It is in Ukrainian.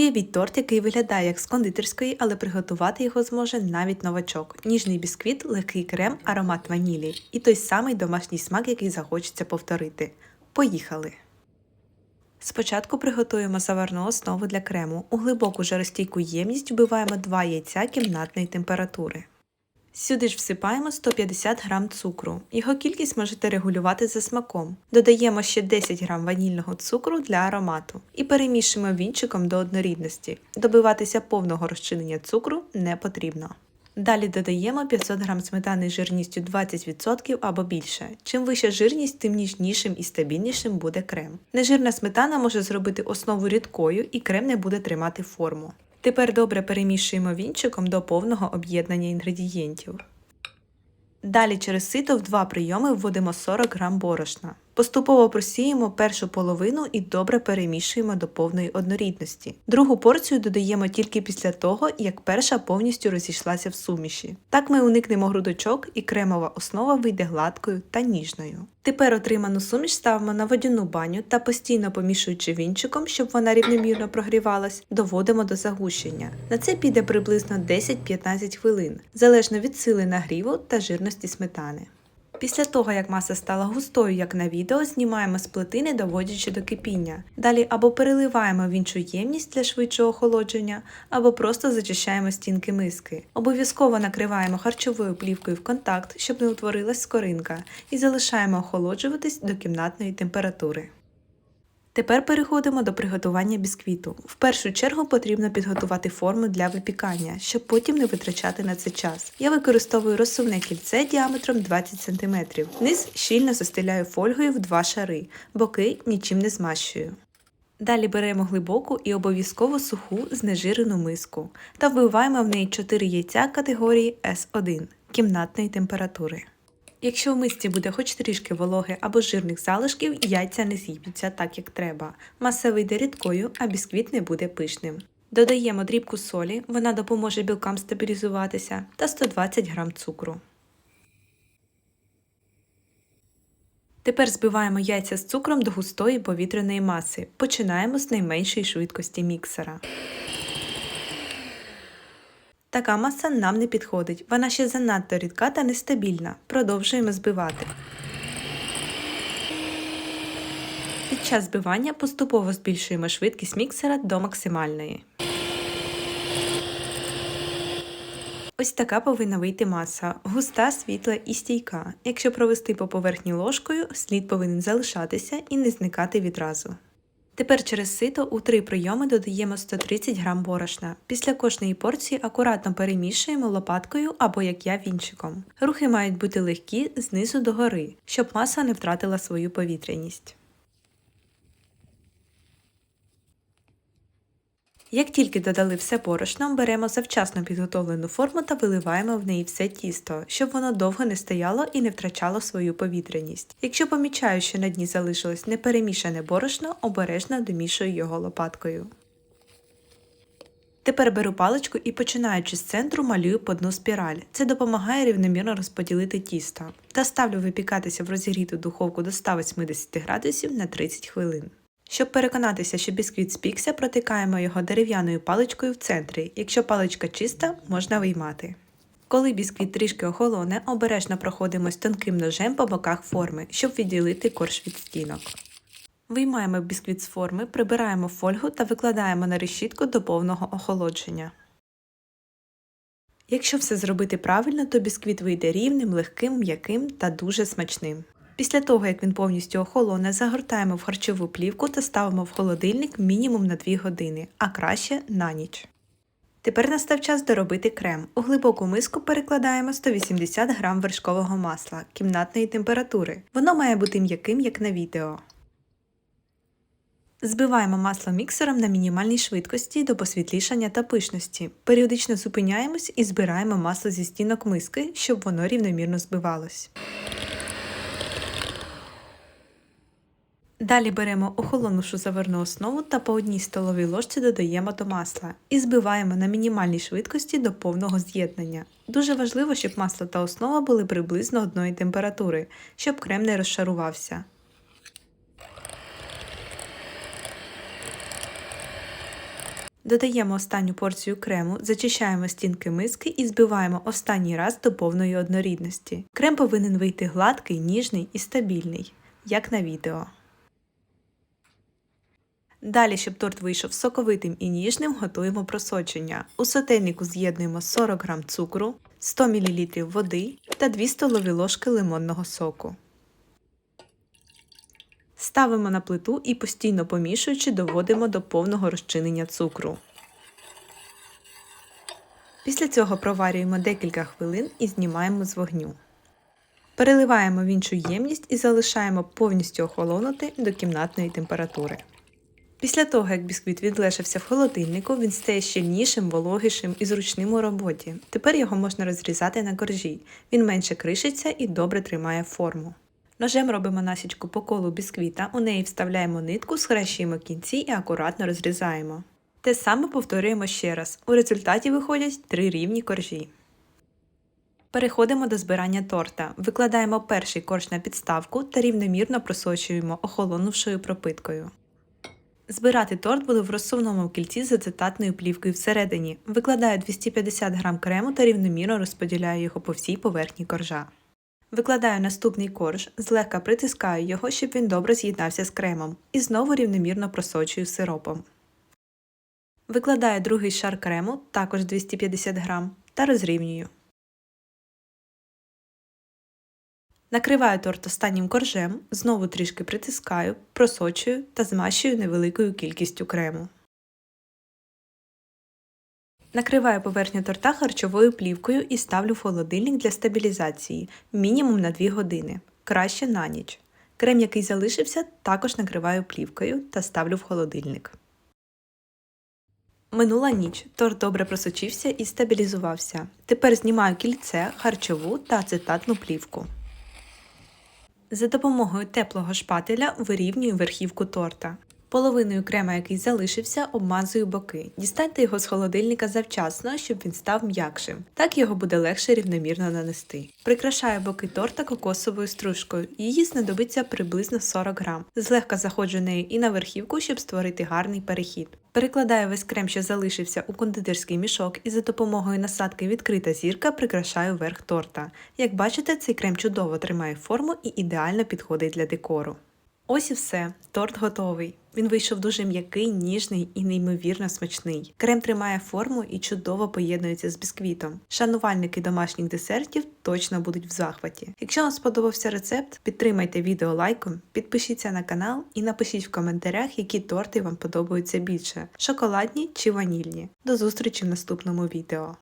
Уявіть торт, який виглядає як з кондитерської, але приготувати його зможе навіть новачок. Ніжний бісквіт, легкий крем, аромат ванілі і той самий домашній смак, який захочеться повторити. Поїхали! Спочатку приготуємо заварну основу для крему. У глибоку жаростійку ємність вбиваємо 2 яйця кімнатної температури. Сюди ж всипаємо 150 г цукру. Його кількість можете регулювати за смаком. Додаємо ще 10 г ванільного цукру для аромату і перемішуємо вінчиком до однорідності. Добиватися повного розчинення цукру не потрібно. Далі додаємо 500 г сметани з жирністю 20% або більше. Чим вища жирність, тим ніжнішим і стабільнішим буде крем. Нежирна сметана може зробити основу рідкою і крем не буде тримати форму. Тепер добре перемішуємо вінчиком до повного об'єднання інгредієнтів. Далі через сито в два прийоми вводимо 40 г борошна. Поступово просіємо першу половину і добре перемішуємо до повної однорідності. Другу порцію додаємо тільки після того, як перша повністю розійшлася в суміші. Так ми уникнемо грудочок і кремова основа вийде гладкою та ніжною. Тепер отриману суміш ставимо на водяну баню та постійно помішуючи вінчиком, щоб вона рівномірно прогрівалась, доводимо до загущення. На це піде приблизно 10-15 хвилин, залежно від сили нагріву та жирності сметани. Після того, як маса стала густою, як на відео, знімаємо з плити, не доводячи до кипіння. Далі або переливаємо в іншу ємність для швидшого охолодження, або просто зачищаємо стінки миски. Обов'язково накриваємо харчовою плівкою в контакт, щоб не утворилась скоринка, і залишаємо охолоджуватись до кімнатної температури. Тепер переходимо до приготування бісквіту. В першу чергу потрібно підготувати форму для випікання, щоб потім не витрачати на це час. Я використовую розсувне кільце діаметром 20 см. Низ щільно застеляю фольгою в два шари, боки нічим не змащую. Далі беремо глибоку і обов'язково суху знежирену миску та вбиваємо в неї 4 яйця категорії S1 кімнатної температури. Якщо в мисці буде хоч трішки вологи або жирних залишків, яйця не з'їдуться так, як треба. Маса вийде рідкою, а бісквіт не буде пишним. Додаємо дрібку солі, вона допоможе білкам стабілізуватися, та 120 г цукру. Тепер збиваємо яйця з цукром до густої повітряної маси. Починаємо з найменшої швидкості міксера. Така маса нам не підходить, вона ще занадто рідка та нестабільна. Продовжуємо збивати. Під час збивання поступово збільшуємо швидкість міксера до максимальної. Ось така повинна вийти маса. Густа, світла і стійка. Якщо провести по поверхні ложкою, слід повинен залишатися і не зникати відразу. Тепер через сито у три прийоми додаємо 130 г борошна. Після кожної порції акуратно перемішуємо лопаткою або як я вінчиком. Рухи мають бути легкі знизу до гори, щоб маса не втратила свою повітряність. Як тільки додали все борошно, беремо завчасно підготовлену форму та виливаємо в неї все тісто, щоб воно довго не стояло і не втрачало свою повітряність. Якщо помічаю, що на дні залишилось неперемішане борошно, обережно домішую його лопаткою. Тепер беру паличку і починаючи з центру малюю по дну спіраль. Це допомагає рівномірно розподілити тісто. Та ставлю випікатися в розігріту духовку до 180 градусів на 30 хвилин. Щоб переконатися, що бісквіт спікся, протикаємо його дерев'яною паличкою в центрі. Якщо паличка чиста, можна виймати. Коли бісквіт трішки охолоне, обережно проходимось тонким ножем по боках форми, щоб відділити корж від стінок. Виймаємо бісквіт з форми, прибираємо фольгу та викладаємо на решітку до повного охолодження. Якщо все зробити правильно, то бісквіт вийде рівним, легким, м'яким та дуже смачним. Після того, як він повністю охолоне, загортаємо в харчову плівку та ставимо в холодильник мінімум на 2 години, а краще на ніч. Тепер настав час доробити крем. У глибоку миску перекладаємо 180 г вершкового масла кімнатної температури. Воно має бути м'яким, як на відео. Збиваємо масло міксером на мінімальній швидкості до посвітлішання та пишності. Періодично зупиняємось і збираємо масло зі стінок миски, щоб воно рівномірно збивалось. Далі беремо охолонувшу заварну основу та по одній столовій ложці додаємо до масла і збиваємо на мінімальній швидкості до повного з'єднання. Дуже важливо, щоб масло та основа були приблизно одної температури, щоб крем не розшарувався. Додаємо останню порцію крему, зачищаємо стінки миски і збиваємо останній раз до повної однорідності. Крем повинен вийти гладкий, ніжний і стабільний, як на відео. Далі, щоб торт вийшов соковитим і ніжним, готуємо просочення. У сотейнику з'єднуємо 40 г цукру, 100 мл води та 2 столові ложки лимонного соку. Ставимо на плиту і постійно помішуючи доводимо до повного розчинення цукру. Після цього проварюємо декілька хвилин і знімаємо з вогню. Переливаємо в іншу ємність і залишаємо повністю охолонути до кімнатної температури. Після того, як бісквіт відлежався в холодильнику, він стає щільнішим, вологішим і зручним у роботі. Тепер його можна розрізати на коржі. Він менше кришиться і добре тримає форму. Ножем робимо насічку по колу бісквіта, у неї вставляємо нитку, схрещуємо кінці і акуратно розрізаємо. Те саме повторюємо ще раз. У результаті виходять три рівні коржі. Переходимо до збирання торта. Викладаємо перший корж на підставку та рівномірно просочуємо охолонувшою пропиткою. Збирати торт буду в розсувному кільці з ацетатною плівкою всередині. Викладаю 250 г крему та рівномірно розподіляю його по всій поверхні коржа. Викладаю наступний корж, злегка притискаю його, щоб він добре з'єднався з кремом, і знову рівномірно просочую сиропом. Викладаю другий шар крему, також 250 г, та розрівнюю. Накриваю торт останнім коржем, знову трішки притискаю, просочую та змащую невеликою кількістю крему. Накриваю поверхню торта харчовою плівкою і ставлю в холодильник для стабілізації мінімум на 2 години, краще на ніч. Крем, який залишився, також накриваю плівкою та ставлю в холодильник. Минула ніч, торт добре просочився і стабілізувався. Тепер знімаю кільце, харчову та ацетатну плівку. За допомогою теплого шпателя вирівнюю верхівку торта. Половиною крема, який залишився, обмазую боки. Дістаньте його з холодильника завчасно, щоб він став м'якшим. Так його буде легше рівномірно нанести. Прикрашаю боки торта кокосовою стружкою. Її знадобиться приблизно 40 грам. Злегка заходжу нею і на верхівку, щоб створити гарний перехід. Перекладаю весь крем, що залишився у кондитерський мішок, і за допомогою насадки відкрита зірка прикрашаю верх торта. Як бачите, цей крем чудово тримає форму і ідеально підходить для декору. Ось і все, торт готовий. Він вийшов дуже м'який, ніжний і неймовірно смачний. Крем тримає форму і чудово поєднується з бісквітом. Шанувальники домашніх десертів точно будуть в захваті. Якщо вам сподобався рецепт, підтримайте відео лайком, підпишіться на канал і напишіть в коментарях, які торти вам подобаються більше: шоколадні чи ванільні. До зустрічі в наступному відео.